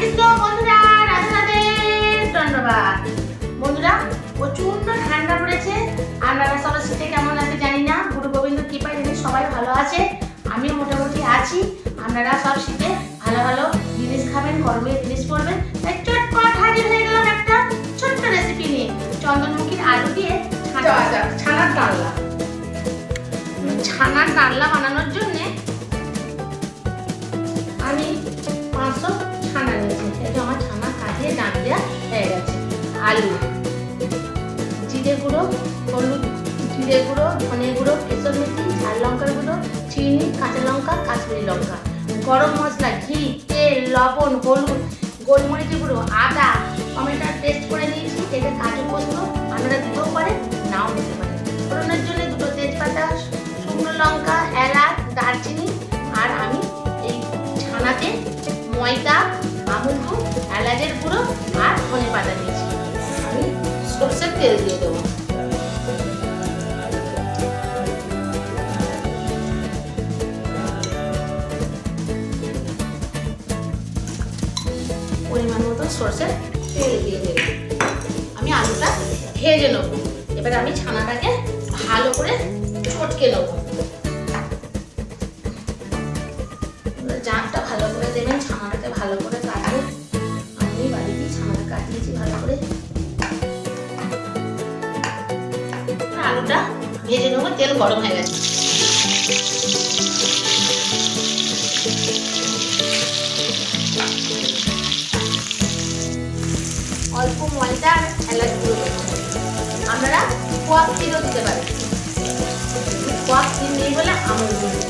কৃষ্ণ বন্ধুরা রাধে রাধে ধন্যবাদ। বন্ধুরা প্রচণ্ড ঠান্ডা পড়েছে। আপনারা সবাই শীতে কেমন আছে জানি না। গুরু গোবিন্দ কৃপায় জানি সবাই ভালো আছে। আমিও মোটামুটি আছি। আপনারা সব শীতে ভালো ভালো জিনিস খাবেন গরমের জিনিস করবেন তাই চটপট হাজির হয়ে গেলাম একটা ছোট্ট রেসিপি নিয়ে। চন্দনমুখীর আলু দিয়ে ছানার ডালনা। ছানার ডালনা বানানোর জন্যে হয়ে গেছে। আলু, জিরে গুঁড়ো, হলুদ জিরে গুঁড়ো, ধনে গুঁড়ো, কেশর মেথি, ঝাল লঙ্কার গুঁড়ো, চিনি, কাঁচা লঙ্কা, কাশ্মীরি লঙ্কা। গরম মশলা, ঘি, তেল, লবণ, হলুদ, গোলমরিচের গুঁড়ো, আদা টমেটোর পেস্ট করে নিয়েছি এটা কাজু পোস্ত আপনারা দিতেও পারেন নাও দিতে পারেন ফোড়নের জন্য দুটো তেজপাতা, শুকনো লঙ্কা, এলাচ, দারচিনি, আর আমি এই ছানাতে ময়দা আমুল এলাচের গুঁড়ো আর ধনে পাতা দিয়েছি সরষের তেল দিয়ে দেবো। পরিমাণ মতো সরষের তেল দিয়ে দেবো। আমি আলুটা ভেজে নেব। এবার আমি ছানাটাকে ভালো করে চটকে নেব। জাঁকটা ভালো করে দেবেন, ছানাটাকে ভালো করে তেল গরম হয়ে গেছে। অল্প ময়দা আর এলাচ গুঁড়ো আপনারা কোয়াক তিলও দিতে পারেন কোয়াক তিল নেই বলে আমল দিয়ে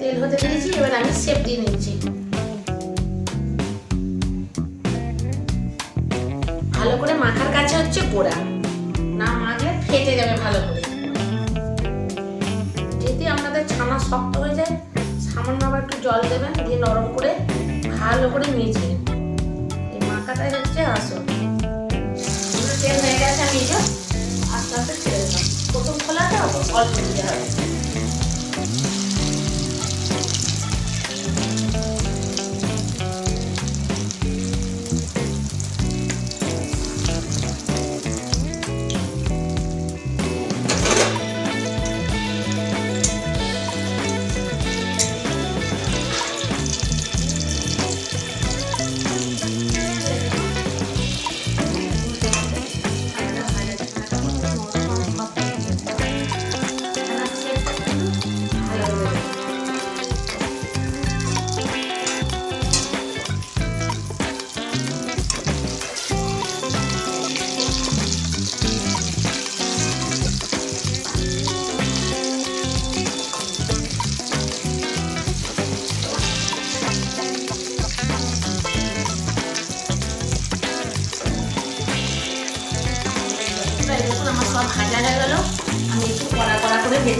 তেল হতে দিয়েছি এবার আমি সেপ দিয়ে নিচ্ছি। ভালো করে মাখার কাছে হচ্ছে গোড়া। না মাখলে ফেটে যাবে ভালো করে। যদি আপনাদের ছানা শক্ত হয়ে যায়, সামান্য আবার একটু জল দেবেন, দিয়ে নরম করে ভালো করে মিশিয়ে এই মাখাটাই হচ্ছে আসল। তেল হয়ে গেছে, আমি আস্তে আস্তে ছেড়ে দিলাম। প্রথম খোলাটা অল্প দিতে হবে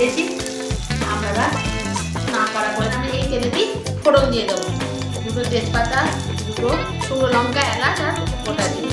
ভেজেছি আপনারা না করা করে আমি এই তেলেতেই ফোড়ন দিয়ে দেবো। দুটো তেজপাতা, দুটো শুকনো লঙ্কা, এলাচ আর গোটা দিয়ে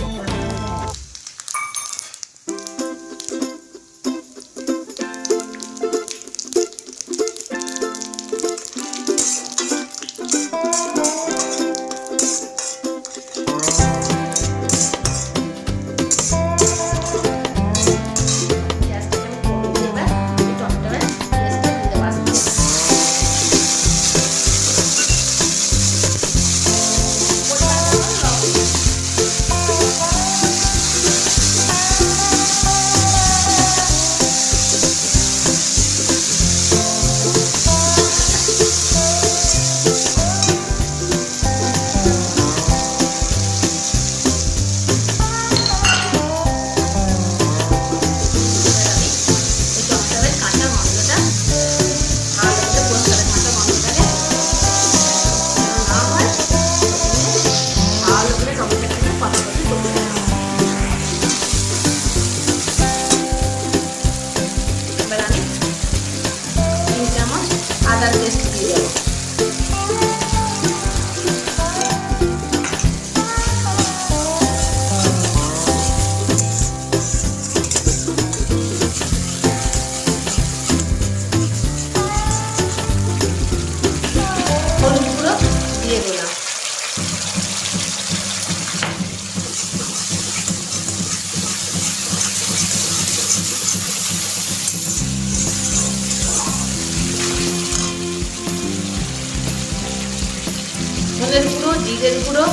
ধনের গুঁড়ো, জিরের গুঁড়ো,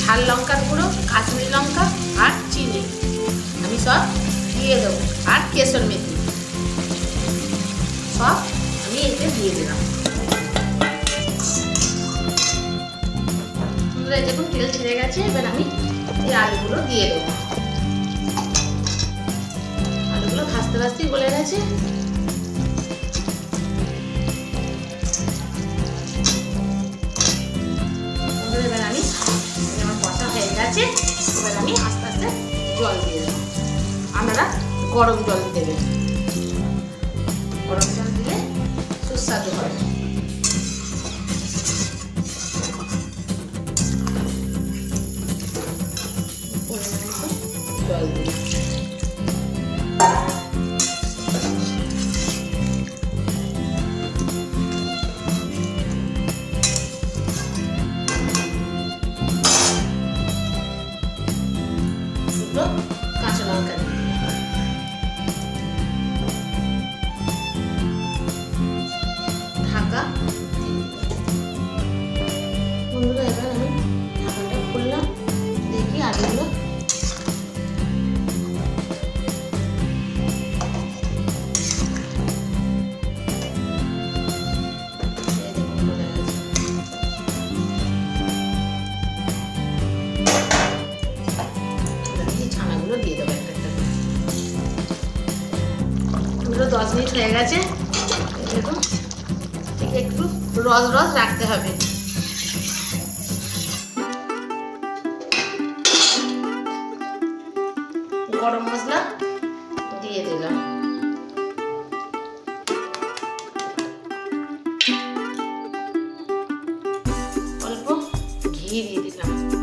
ঝাল লঙ্কার গুঁড়ো, কাশ্মীরি লঙ্কা আর চিনি। আমি সব দিয়ে দেবো। আর কেশর মেথি। সব আমি এতে দিয়ে দিলাম। দেখুন তেল ছেড়ে গেছে। এবার আমি এই আলুগুলো দিয়ে দেবো। আলুগুলো ভাজতে ভাজতেই গলে গেছে। গেছে এবার আমি আস্তে আস্তে জল দিয়ে দেবো। আপনারা গরম জল দেবেন। গরম জল দিলে সুস্বাদু হয় জল গেছে এই একটু রস রস রাখতে হবে। গরম মশলা দিয়ে দিলাম। অল্প ঘি দিয়ে দিলাম।